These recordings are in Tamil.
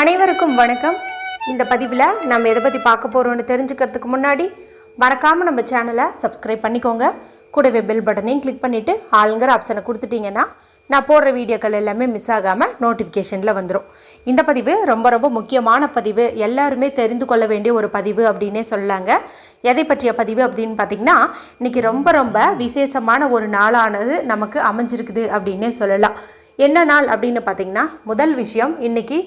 அனைவருக்கும் வணக்கம். இந்த பதிவில் நம்ம எதை பற்றி பார்க்க போகிறோம்னு தெரிஞ்சுக்கிறதுக்கு முன்னாடி மறக்காமல் நம்ம சேனலை சப்ஸ்கிரைப் பண்ணிக்கோங்க. கூடவே பெல் பட்டனையும் கிளிக் பண்ணிவிட்டு ஆளுங்கிற ஆப்ஷனை கொடுத்துட்டிங்கன்னா நான் போடுற வீடியோக்கள் எல்லாமே மிஸ் ஆகாமல் நோட்டிஃபிகேஷனில் வந்துடும் இந்த பதிவு ரொம்ப ரொம்ப முக்கியமான பதிவு. எல்லாருமே தெரிந்து கொள்ள வேண்டிய ஒரு பதிவு அப்படின்னே சொல்லாங்க. எதை பற்றிய பதிவு அப்படின்னு பார்த்திங்கன்னா இன்றைக்கி ரொம்ப ரொம்ப விசேஷமான ஒரு நாளானது நமக்கு அமைஞ்சிருக்குது அப்படின்னே சொல்லலாம். என்ன நாள் அப்படின்னு பார்த்தீங்கன்னா முதல் விஷயம் இன்றைக்கி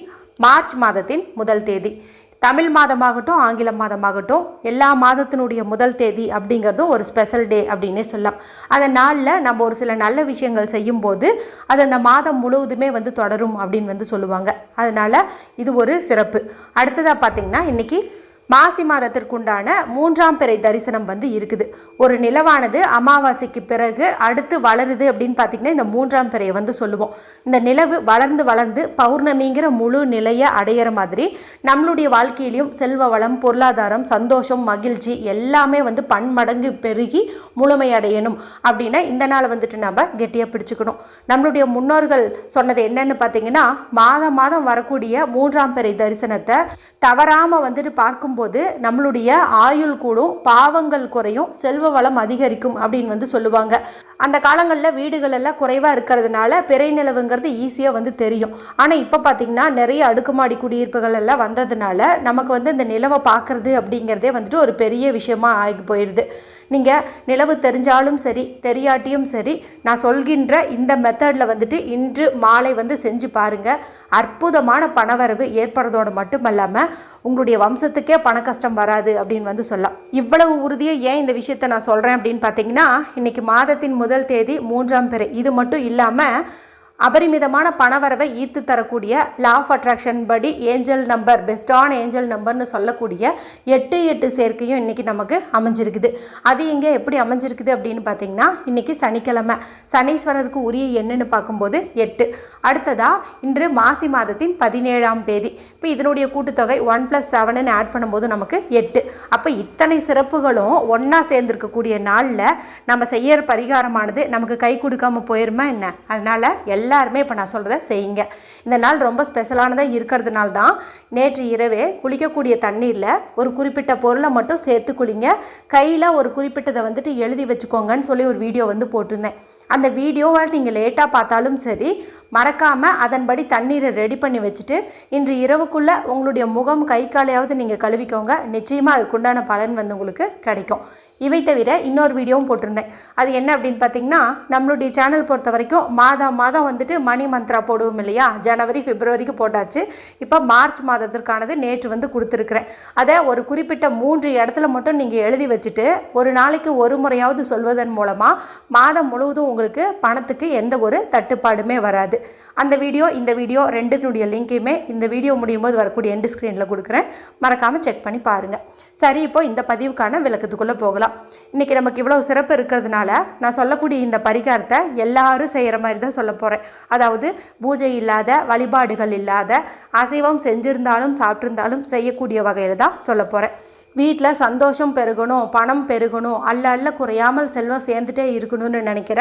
மார்ச் மாதத்தின் முதல் தேதி. தமிழ் மாதமாகட்டும் ஆங்கில மாதமாகட்டும் எல்லா மாதத்தினுடைய முதல் தேதி அப்படிங்கிறதும் ஒரு ஸ்பெஷல் டே அப்படின்னே சொல்லலாம். அந்த நாளில் நம்ம ஒரு சில நல்ல விஷயங்கள் செய்யும்போது அது அந்த மாதம் முழுவதுமே வந்து தொடரும் அப்படின்னு வந்து சொல்லுவாங்க. அதனால் இது ஒரு சிறப்பு. அடுத்ததாக பார்த்திங்கன்னா இன்றைக்கி மாசி மாதத்திற்குண்டான மூன்றாம் பிறை தரிசனம் வந்து இருக்குது. ஒரு நிலவானது அமாவாசைக்கு பிறகு அடுத்து வளருது அப்படின்னு பார்த்தீங்கன்னா இந்த மூன்றாம் பிறையை வந்து சொல்லுவோம். இந்த நிலவு வளர்ந்து வளர்ந்து பௌர்ணமிங்கிற முழு நிலையை அடையிற மாதிரி நம்மளுடைய வாழ்க்கையிலையும் செல்வ வளம் பொருளாதாரம் சந்தோஷம் மகிழ்ச்சி எல்லாமே வந்து பன்மடங்கு பெருகி முழுமையடையணும் அப்படின்னா இந்த நாளை வந்துட்டு நம்ம கெட்டியாக பிடிச்சுக்கணும். நம்மளுடைய முன்னோர்கள் சொன்னது என்னன்னு பார்த்தீங்கன்னா மாதம் மாதம் வரக்கூடிய மூன்றாம் பிறை தரிசனத்தை தவறாமல் வந்துட்டு பார்க்கும்போது நம்மளுடைய ஆயுள் கூடும் பாவங்கள் குறையும் செல்வ வளம் அதிகரிக்கும் அப்படின்னு வந்து சொல்லுவாங்க. அந்த காலங்களில் வீடுகள் எல்லாம் குறைவாக இருக்கிறதுனால பிறை நிலவுங்கிறது ஈஸியாக வந்து தெரியும். ஆனால் இப்போ பார்த்திங்கன்னா நிறைய அடுக்குமாடி குடியிருப்புகள் எல்லாம் வந்ததுனால நமக்கு வந்து இந்த நிலவை பார்க்குறது அப்படிங்கிறதே வந்துட்டு ஒரு பெரிய விஷயமா ஆகி போயிடுது நீங்கள் நிலவு தெரிஞ்சாலும் சரி தெரியாட்டியும் சரி நான் சொல்கின்ற இந்த மெத்தடில் வந்துட்டு இன்று மாலை வந்து செஞ்சு பாருங்கள் அற்புதமான பணவரவு ஏற்படுறதோடு மட்டுமல்லாமல் உங்களுடைய வம்சத்துக்கே பண கஷ்டம் வராது அப்படின்னு வந்து சொல்லலாம். இவ்வளவு உறுதியாக ஏன் இந்த விஷயத்தை நான் சொல்கிறேன் அப்படின்னு பார்த்தீங்கன்னா இன்றைக்கி மாதத்தின் முதல் தேதி மூன்றாம் பிறை. இது மட்டும் இல்லாமல் அபரிமிதமான பணவரவை ஈர்த்து தரக்கூடிய லா ஆஃப் அட்ராக்ஷன் படி ஏஞ்சல் நம்பர் பெஸ்டான ஏஞ்சல் நம்பர்னு சொல்லக்கூடிய எட்டு எட்டு சேர்க்கையும் இன்றைக்கி நமக்கு அமைஞ்சிருக்குது. அது இங்கே எப்படி அமைஞ்சிருக்குது அப்படின்னு பார்த்தீங்கன்னா இன்றைக்கி சனிக்கிழமை. சனீஸ்வரருக்கு உரிய எண்ணுன்னு பார்க்கும்போது எட்டு. அடுத்ததாக இன்று மாசி மாதத்தின் பதினேழாம் தேதி. இப்போ இதனுடைய கூட்டுத்தொகை ஒன் ப்ளஸ் செவனுன்னு ஆட் பண்ணும்போது நமக்கு எட்டு. அப்போ இத்தனை சிறப்புகளும் ஒன்றா சேர்ந்துருக்கக்கூடிய நாளில் நம்ம செய்யற பரிகாரமானது நமக்கு கை கொடுக்காம போயிருமா என்ன? அதனால் எல்லாருமே இப்போ நான் சொல்கிறத செய்யுங்க. இந்த நாள் ரொம்ப ஸ்பெஷலானதாக இருக்கிறதுனால தான் நேற்று இரவே குளிக்கக்கூடிய தண்ணீரில் ஒரு குறிப்பிட்ட பொருளை மட்டும் சேர்த்து குளிங்க. கையில் ஒரு குறிப்பிட்டதை வந்துட்டு எழுதி வச்சுக்கோங்கன்னு சொல்லி ஒரு வீடியோ வந்து போட்டிருந்தேன். அந்த வீடியோவை நீங்கள் லேட்டாக பார்த்தாலும் சரி மறக்காமல் அதன்படி தண்ணீரை ரெடி பண்ணி வச்சுட்டு இன்று இரவுக்குள்ளே உங்களுடைய முகம் கை காலையாவது நீங்கள் கழுவிக்கோங்க. நிச்சயமாக அதுக்குண்டான பலன் வந்து உங்களுக்கு கிடைக்கும். இவை தவிர இன்னொரு வீடியோவும் போட்டிருந்தேன். அது என்ன அப்படின்னு பார்த்தீங்கன்னா நம்மளுடைய சேனல் பொறுத்த வரைக்கும் மாதம் மாதம் வந்துட்டு மணி மந்த்ரா போடுவோம் இல்லையா? ஜனவரி பிப்ரவரிக்கு போட்டாச்சு. இப்போ மார்ச் மாதத்திற்கானது நேற்று வந்து கொடுத்துருக்குறேன். அதை ஒரு குறிப்பிட்ட மூன்று இடத்துல மட்டும் நீங்கள் எழுதி வச்சுட்டு ஒரு நாளைக்கு ஒரு முறையாவது சொல்வதன் மூலமாக மாதம் முழுவதும் உங்களுக்கு பணத்துக்கு எந்த ஒரு தட்டுப்பாடுமே வராது. அந்த வீடியோ இந்த வீடியோ ரெண்டுனுடைய லிங்க்கையுமே இந்த வீடியோ முடியும் போது வரக்கூடிய எண்டு ஸ்க்ரீனில் கொடுக்குறேன். மறக்காமல் செக் பண்ணி பாருங்கள் சரி இப்போ இந்த பதிவுக்கான விளக்கத்துக்குள்ளே போகலாம். இன்றைக்கி நமக்கு இவ்வளோ சிறப்பு இருக்கிறதுனால நான் சொல்லக்கூடிய இந்த பரிகாரத்தை எல்லாரும் செய்கிற மாதிரி தான் சொல்ல போகிறேன் அதாவது பூஜை இல்லாத வழிபாடுகள் இல்லாத அசைவம் செஞ்சிருந்தாலும் சாப்பிட்ருந்தாலும் செய்யக்கூடிய வகையில் தான் சொல்ல போகிறேன் வீட்டில் சந்தோஷம் பெருகணும் பணம் பெருகணும் அல்ல அல்ல குறையாமல் செல்வம் சேர்ந்துட்டே இருக்கணும்னு நினைக்கிற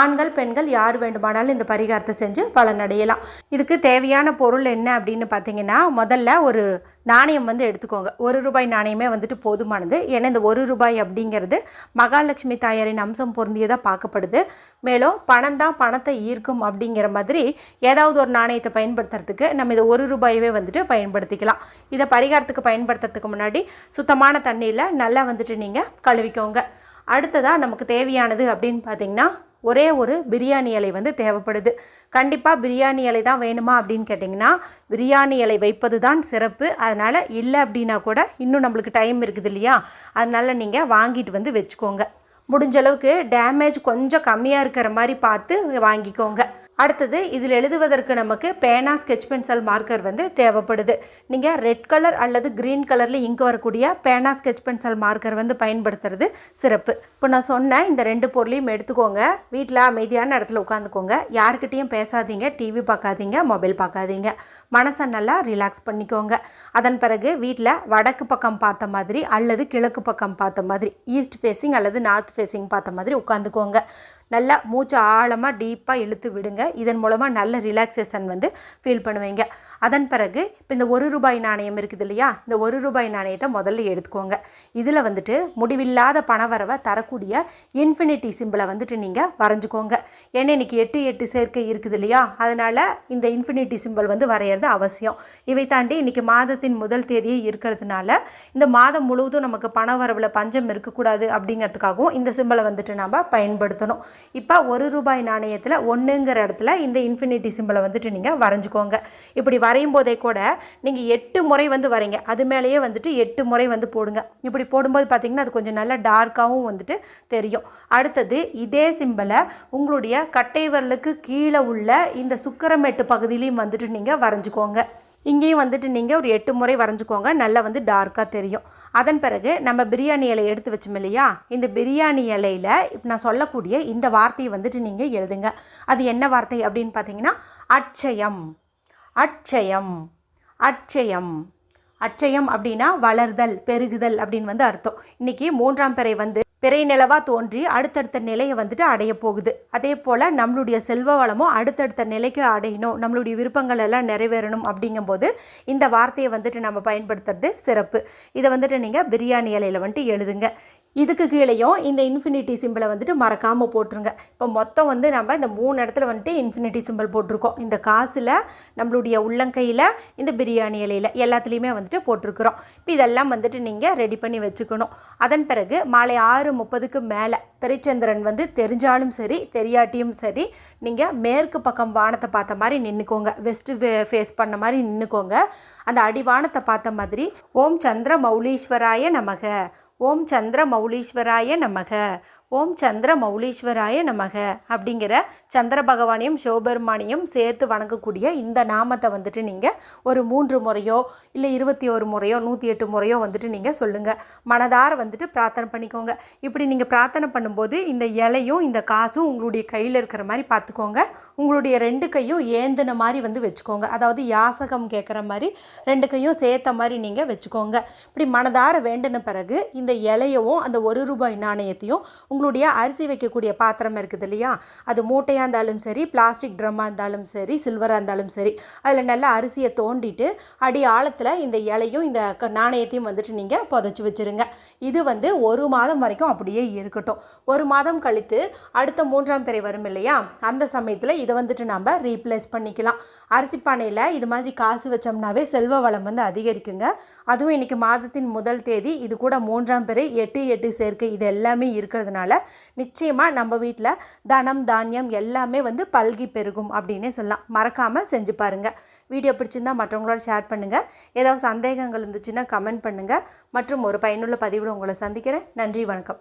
ஆண்கள் பெண்கள் யார் வேண்டுமானாலும் இந்த பரிகாரத்தை செஞ்சு பலனடையலாம். இதுக்கு தேவையான பொருள் என்ன அப்படின்னு பார்த்தீங்கன்னா முதல்ல ஒரு நாணயம் வந்து எடுத்துக்கோங்க. ஒரு ரூபாய் நாணயமே வந்துட்டு போதுமானது. ஏன்னா இந்த ஒரு ரூபாய் அப்படிங்கிறது மகாலட்சுமி தாயாரின் அம்சம் பொருந்தியதாக பார்க்கப்படுது. மேலும் பணம் தான் பணத்தை ஈர்க்கும் அப்படிங்கிற மாதிரி ஏதாவது ஒரு நாணயத்தை பயன்படுத்துறதுக்கு நம்ம இதை ஒரு ரூபாயவே வந்துட்டு பயன்படுத்திக்கலாம். இதை பரிகாரத்துக்கு பயன்படுத்துறதுக்கு முன்னாடி சுத்தமான தண்ணியில் நல்லா வந்துட்டு நீங்கள் கழுவிக்கோங்க. அடுத்ததாக நமக்கு தேவையானது அப்படின்னு பார்த்தீங்கன்னா ஒரே ஒரு பிரியாணி இலை வந்து தேவைப்படுது. கண்டிப்பாக பிரியாணி இலை தான் வேணுமா அப்படின்னு கேட்டிங்கன்னா பிரியாணி இலை வைப்பது தான் சிறப்பு. அதனால் இல்லை அப்படின்னா கூட இன்னும் நம்மளுக்கு டைம் இருக்குது இல்லையா? அதனால் நீங்கள் வாங்கிட்டு வந்து வச்சுக்கோங்க. முடிஞ்ச அளவுக்கு டேமேஜ் கொஞ்சம் கம்மியாக இருக்கிற மாதிரி பார்த்து வாங்கிக்கோங்க. அடுத்தது இதில் எழுதுவதற்கு நமக்கு பேனா ஸ்கெச் பென்சில் மார்க்கர் வந்து தேவைப்படுது. நீங்கள் ரெட் கலர் அல்லது க்ரீன் கலரில் இங்கு வரக்கூடிய பேனா ஸ்கெச் பென்சில் மார்க்கர் வந்து பயன்படுத்துறது சிறப்பு. இப்போ நான் சொன்னேன் இந்த ரெண்டு பொருளையும் எடுத்துக்கோங்க. வீட்டில் அமைதியான இடத்துல உட்காந்துக்கோங்க. யாருக்கிட்டேயும் பேசாதீங்க. டிவி பார்க்காதீங்க. மொபைல் பார்க்காதீங்க. மனசை நல்லா ரிலாக்ஸ் பண்ணிக்கோங்க. அதன் பிறகு வீட்டில் வடக்கு பக்கம் பார்த்த மாதிரி அல்லது கிழக்கு பக்கம் பார்த்த மாதிரி ஈஸ்ட் ஃபேஸிங் அல்லது நார்த் ஃபேஸிங் பார்த்த மாதிரி உட்காந்துக்கோங்க. நல்லா மூச்சு ஆழமாக டீப்பாக இழுத்து விடுங்க. இதன் மூலமாக நல்ல ரிலாக்ஸேஷன் வந்து ஃபீல் பண்ணுவீங்க. அதன் பிறகு இப்போ இந்த ஒரு ரூபாய் நாணயம் இருக்குது இல்லையா? இந்த ஒரு ரூபாய் நாணயத்தை முதல்ல எடுத்துக்கோங்க. இதில் வந்துட்டு முடிவில்லாத பணவரவை தரக்கூடிய இன்ஃபினிட்டி சிம்பிளை வந்துட்டு நீங்கள் வரைஞ்சிக்கோங்க. ஏன்னா இன்றைக்கி எட்டு எட்டு சேர்க்கை இருக்குது இல்லையா? அதனால் இந்த இன்ஃபினிட்டி சிம்பிள் வந்து வரைகிறது அவசியம். இவை தாண்டி இன்றைக்கி மாதத்தின் முதல் தேதியே இருக்கிறதுனால இந்த மாதம் முழுவதும் நமக்கு பணவரவில் பஞ்சம் இருக்கக்கூடாது அப்படிங்கிறதுக்காகவும் இந்த சிம்பிளை வந்துட்டு நம்ம பயன்படுத்தணும். இப்போ ஒரு ரூபாய் நாணயத்தில் ஒன்றுங்கிற இடத்துல இந்த இன்ஃபினிட்டி சிம்பிளை வந்துட்டு நீங்கள் வரைஞ்சிக்கோங்க. இப்படி வரையும் போதே கூட நீங்கள் எட்டு முறை வந்து வரைங்க அது மேலேயே வந்துட்டு எட்டு முறை வந்து போடுங்க. இப்படி போடும்போது பார்த்தீங்கன்னா அது கொஞ்சம் நல்லா டார்க்காகவும் வந்துட்டு தெரியும். அடுத்தது இதே சிம்பிளை உங்களுடைய கட்டை விரலுக்கு கீழே உள்ள இந்த சுக்கரமேட்டு பகுதியிலையும் வந்துட்டு நீங்கள் வரைஞ்சிக்கோங்க. இங்கேயும் வந்துட்டு நீங்கள் ஒரு எட்டு முறை வரைஞ்சிக்கோங்க. நல்லா வந்து டார்க்காக தெரியும். அதன் பிறகு நம்ம பிரியாணி இலை எடுத்து வச்சோம் இல்லையா? இந்த பிரியாணி இலையில் இப்போ நான் சொல்லக்கூடிய இந்த வார்த்தையை வந்துட்டு நீங்கள் எழுதுங்க. அது என்ன வார்த்தை அப்படின்னு பார்த்தீங்கன்னா அட்சயம். அட்சயம். அட்சயம். அட்சயம் அப்படின்னா வளர்தல் பெருகுதல் அப்படின்னு வந்து அர்த்தம். இன்றைக்கி மூன்றாம் பிறை வந்து பிறை நிலவாக தோன்றி அடுத்தடுத்த நிலையை வந்துட்டு அடைய போகுது. அதே போல் நம்மளுடைய செல்வ வளமும் அடுத்தடுத்த நிலைக்கு அடையணும். நம்மளுடைய விருப்பங்கள் எல்லாம் நிறைவேறணும் அப்படிங்கும்போது இந்த வார்த்தையை வந்துட்டு நம்ம பயன்படுத்துறது சிறப்பு. இதை வந்துட்டு நீங்கள் பிரியாணி இலையில் வந்துட்டு எழுதுங்க. இதுக்கு கீழேயும் இந்த இன்ஃபினிட்டி சிம்பிளை வந்துட்டு மறக்காமல் போட்டுருங்க. இப்போ மொத்தம் வந்து நம்ம இந்த மூணு இடத்துல வந்துட்டு இன்ஃபினிட்டி சிம்பிள் போட்டிருக்கோம். இந்த காசில் நம்மளுடைய உள்ளங்கையில் இந்த பிரியாணி இலையில் எல்லாத்துலேயுமே வந்துட்டு போட்டிருக்கிறோம். இப்போ இதெல்லாம் வந்துட்டு நீங்கள் ரெடி பண்ணி வச்சுக்கணும். அதன் பிறகு மாலை ஆறு முப்பதுக்கு மேலே பெரிச்சந்திரன் வந்து தெரிஞ்சாலும் சரி தெரியாட்டியும் சரி நீங்கள் மேற்கு பக்கம் வானத்தை பார்த்த மாதிரி நின்றுக்கோங்க வெஸ்ட்டு ஃபேஸ் பண்ண மாதிரி நின்றுக்கோங்க அந்த அடிவானத்தை பார்த்த மாதிரி ஓம் சந்திர மௌலீஸ்வராய நமக. ஓம் சந்திர மௌலீஸ்வராய நமக. ஓம் சந்திர மௌலீஸ்வராய நமக அப்படிங்கிற சந்திர பகவானையும் சிவபெருமானையும் சேர்த்து வணங்கக்கூடிய இந்த நாமத்தை வந்துட்டு நீங்கள் ஒரு மூன்று முறையோ இல்லை இருபத்தி ஒரு முறையோ நூற்றி எட்டு முறையோ வந்துட்டு நீங்கள் சொல்லுங்கள் மனதார வந்துட்டு பிரார்த்தனை பண்ணிக்கோங்க. இப்படி நீங்கள் பிரார்த்தனை பண்ணும்போது இந்த இலையும் இந்த காசும் உங்களுடைய கையில் இருக்கிற மாதிரி பார்த்துக்கோங்க உங்களுடைய ரெண்டு கையும் ஏந்தின மாதிரி வந்து வச்சுக்கோங்க. அதாவது யாசகம் கேட்குற மாதிரி ரெண்டு கையும் சேர்த்த மாதிரி நீங்கள் வச்சுக்கோங்க. இப்படி மனதார வேண்டின பிறகு இந்த இலையவும் அந்த ஒரு ரூபாய் நாணயத்தையும் உங்களுடைய அரிசி வைக்கக்கூடிய பாத்திரம் இருக்குது இல்லையா? அது மூட்டையாக இருந்தாலும் சரி பிளாஸ்டிக் ட்ரம்மாக இருந்தாலும் சரி சில்வராக இருந்தாலும் சரி அதில் நல்லா அரிசியை தோண்டிட்டு அடி ஆழத்தில் இந்த இலையும் இந்த க- நாணயத்தையும் வந்துட்டு நீங்கள் புதைச்சி வச்சுருங்க. இது வந்து ஒரு மாதம் வரைக்கும் அப்படியே இருக்கட்டும். ஒரு மாதம் கழித்து அடுத்த மூன்றாம் பிறை வரும் இல்லையா? அந்த சமயத்தில் இதை வந்துட்டு நம்ம ரீப்ளேஸ் பண்ணிக்கலாம். அரிசி பானையில் இது மாதிரி காசு வச்சோம்னாவே செல்வ வளம் வந்து அதிகரிக்குங்க. அதுவும் இன்றைக்கி மாதத்தின் முதல் தேதி இது கூட மூன்றாம் பிறை எட்டு எட்டு சேர்க்கை இது எல்லாமே இருக்கிறதுனால நிச்சயமாக நம்ம வீட்டில் தனம் தானியம் எல்லாமே வந்து பல்கி பெருகும் அப்படின்னே சொல்லலாம். மறக்காமல் செஞ்சு பாருங்கள் வீடியோ பிடிச்சிருந்தா மற்றவங்களோட ஷேர் பண்ணுங்கள் ஏதாவது சந்தேகங்கள் இருந்துச்சுன்னா கமெண்ட் பண்ணுங்கள் மற்றும் ஒரு பயனுள்ள பதிவில் உங்களை சந்திக்கிறேன். நன்றி வணக்கம்.